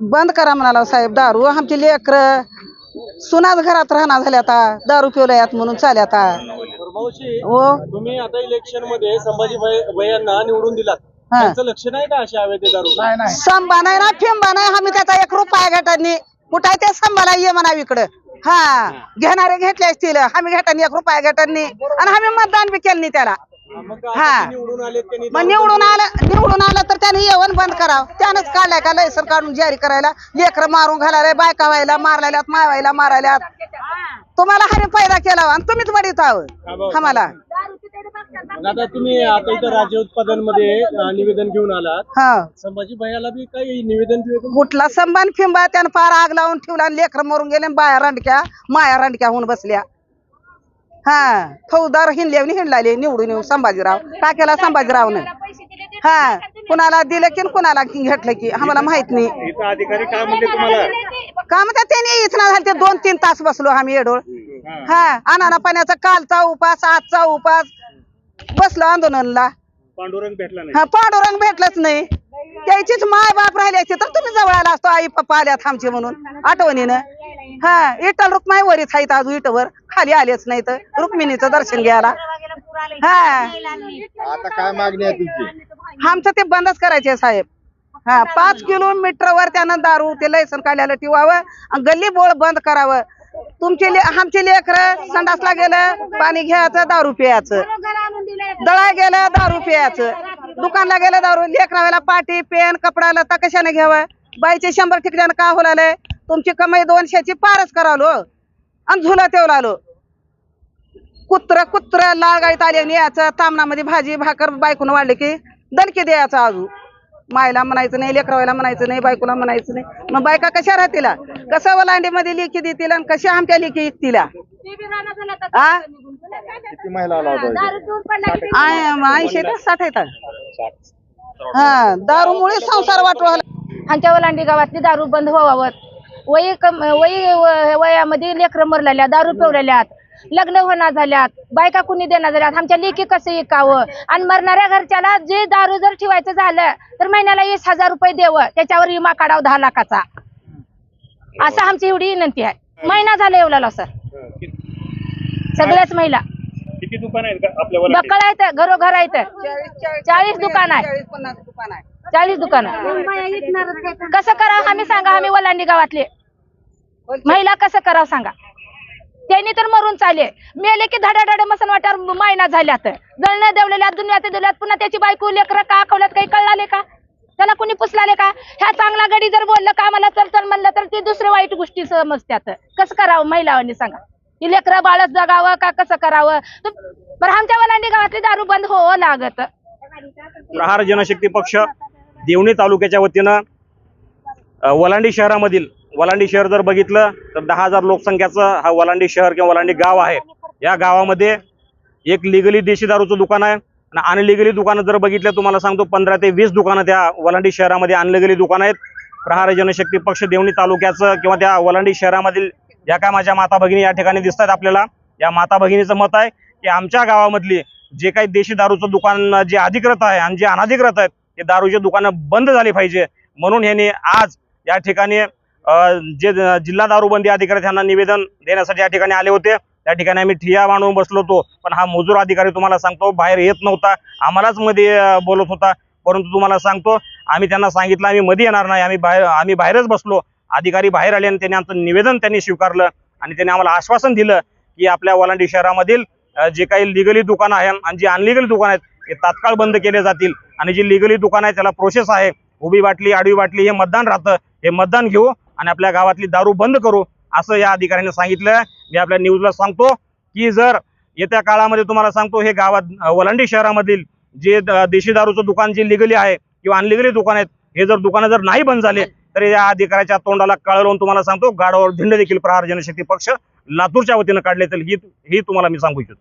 बंद करा म्हणाला साहेब दारू. आमची लेकर सुनाच घरात राहणार झाल्या आता. दारू पिवल्यात म्हणून चाल्या आता. मावशी हो? तुम्ही आता इलेक्शनमध्ये संभाजी भैयांना निवडून दिलात. हा. त्यांचं लक्ष नाही का अशा हवे ते दारू? संबा नाही. ना फिंबा नाही. आम्ही त्याचा एक रुपया घेतानी कुठं आहे ते संभाला ये म्हणावं इकडं. हा. घेणारे घेतले असतील. आम्ही घेतानी एक रुपया घेतानी आणि आम्ही मतदान बी केलं नाही त्याला. हा. आता ते निवडून आले त्यांनी मग निवडून आलं निवडून आलं तर त्याने येऊन बंद करावं. त्यानंच काढलाय का लायसन काढून जारी करायला? लेकर मारून घालायला बायका व्हायला मारलेल्यात मावायला मारायल्यात. तुम्हाला हानी फायदा केला आणि तुम्हीच बडीत आहोत आम्हाला. मग आता तुम्ही आता इथं राज्य उत्पादनमध्ये निवेदन घेऊन आलात. हा. संभाजी भैयाला बी काही निवेदन दिले? कुठला संबान फिंबा त्यानं फार आग लावून ठेवला आणि लेकर मरून गेले आणि बाया रांडक्या माया रांडक्या होऊन बसल्या. हा फौजदार हिंडल्यावर हिंडलाले निवडून येऊन संभाजीराव. टाकेला संभाजीरावनं. हा कुणाला दिलं की कुणाला घेतलं की आम्हाला माहीत नाही. इथं अधिकारी काय म्हणले तुम्हाला? का म्हणतात त्यांनी इथना झालं ते दोन तीन तास बसलो आम्ही येडोळ. हा अनाना पाण्याचा कालचा उपास आजचा उपास. बसलो आंदोलनला. पांडुरंग भेटला नाही. हा पांडुरंग भेटलंच नाही. त्याचीच माय बाप राहिले असते तर तुम्ही जवळ आला असतो आई पप्पा आल्यात आमचे म्हणून आठवणीनं. हा इटल रुक्माई वरीच आहेत आज इटवर. खाली आलेच नाही तर. रुक्मिणीचं दर्शन घ्यायला. हा. आता काय मागणी आहे तुमची? आमचं ते बंदच करायचे साहेब. हा पाच किलोमीटरवर त्यानं दारू ते लायसन काढल्याला ठेवावं आणि गल्ली बोळ बंद करावं. तुमचे ले आमचे लेकर संडासला गेलं पाणी घ्यायचं दारू प्यायचं. दळा गेलं दारू प्यायचं. दुकानला गेलं दारू. लेकराला पाटी पेन कपडा लता कशाने घ्यावं? बाईचे शंभर ठिकाण का होलाले तुमची कमाई दोनशेची पारच करावलो आणि झुला तेवलालो. कुत्र कुत्र लाल गाडीत आले आणि याचं तामणामध्ये भाजी भाकर बायकून वाढले की दणके द्यायचं अजून मायला म्हणायचं नाही लेकरावायला म्हणायचं नाही बायकोला म्हणायचं नाही. मग बायका कशा राहतील? कसं वलांडी मध्ये लेखी देतील आणि कशा आमच्या लेखी विकतील? आला ऐंशी ते साठ येतात. हा दारूमुळे संसार वाटू आमच्या वलांडी गावातली दारू बंद व्हावं. वयी कम वयी वयामध्ये लेकरं मरलेल्या दारू पिवलेल्यात लग्न होणार झाल्यात बायका कुणी देणार झाल्यात आमच्या लेकी कसं ऐकावं? आणि मरणाऱ्या घरच्याला जे दारू जर ठेवायचं झालं तर महिन्याला वीस हजार रुपये द्यावं त्याच्यावर विमा काढावं दहा लाखाचा. असं आमची एवढी विनंती आहे. महिना झाला एवढा सर सगळ्याच महिला. किती दुकान आहेत का आपल्या आहेत घरोघर आहेत. चाळीस दुकान आहे चाळीस दुकान. कसं करावं आम्ही सांगा आम्ही वलांडी गावातले. महिला कसं करावं सांगा. त्यांनी तर मरून चाले मेले की धडा धडा मसन वाट्यावर मायना झाल्यात. जळणं देवलेल्या दुनियात दिल्यात पुन्हा त्याची बायको लेकरं का आखवल्यात काही कळलाले का? त्याला कुणी पुसलाले का? ह्या चांगला गडी जर बोललं का मला तर चल म्हणलं तर ते दुसरे वाईट गोष्टी समजत्यात. कसं करावं महिलांनी सांगा? की लेकरं बाळच जगावं का कसं करावं? तु- बरं आमच्या वलांडी गावातली दारू बंद हो लागत. प्रहार जनशक्ती पक्ष देवणी तालुक्याच्या वतीनं वलांडी शहरामधील वलांडी शहर जर बघितलं तर दहा हजार लोकसंख्याचं हा वलांडी शहर किंवा वलांडी गाव आहे. या गावामध्ये एक लिगली देशी दारूचं दुकान आहे. आणि अनलिगली दुकानं जर बघितलं तुम्हाला सांगतो पंधरा ते वीस दुकानं त्या वलांडी शहरामध्ये अनलिगली दुकानं आहेत. प्रहार जनशक्ती पक्ष देवणी तालुक्याचं किंवा त्या वलांडी शहरामधील या काय माझ्या माता भगिनी या ठिकाणी दिसतात आपल्याला. या माता भगिनीचं मत आहे की आमच्या गावामधली जे काही देशी दारूचं दुकान जे अधिकृत आहे आणि जे अनाधिकृत आहेत हे दारूचे दुकानं बंद झाली पाहिजे. म्हणून यांनी आज या ठिकाणी जे जिल्हा दारूबंदी अधिकारी त्यांना निवेदन देण्यासाठी या ठिकाणी आले होते. त्या ठिकाणी आम्ही ठिया मांडून बसलो होतो. पण हा मजूर अधिकारी तुम्हाला सांगतो बाहेर येत नव्हता. आम्हालाच मध्ये बोलत होता. परंतु तुम्हाला सांगतो आम्ही त्यांना सांगितलं आम्ही मध्ये येणार नाही. आम्ही बाहेर आम्ही बाहेरच बसलो. अधिकारी बाहेर आले आणि त्यांनी आमचं निवेदन त्यांनी स्वीकारलं आणि त्यांनी आम्हाला आश्वासन दिलं की आपल्या वलांडी शहरामधील जे काही लिगली दुकानं आहे आणि जी अनलिगली दुकानं आहेत तात्काळ बंद केले जातील. आणि जी लिगली दुकान आहे त्याला प्रोसेस आहे. उभी बाटली आडवी बाटली हे मतदान राहतं. हे मतदान घेऊ आणि आपल्या गावातली दारू बंद करू असं या अधिकाऱ्याने सांगितलं मी आपल्या न्यूजला सांगतो की जर येत्या काळामध्ये तुम्हाला सांगतो हे गावात वलांडी शहरामधील जे देशी दारूचं दुकान जे लिगली आहे किंवा अनलिगली दुकान आहेत हे जर दुकानं जर नाही बंद झाले तर या अधिकाऱ्याच्या तोंडाला कळवून तुम्हाला सांगतो गाडावर धिंड देखील प्रहार जनशक्ती पक्ष लातूरच्या वतीनं काढले तर ही ही तुम्हाला मी सांगू इच्छितो.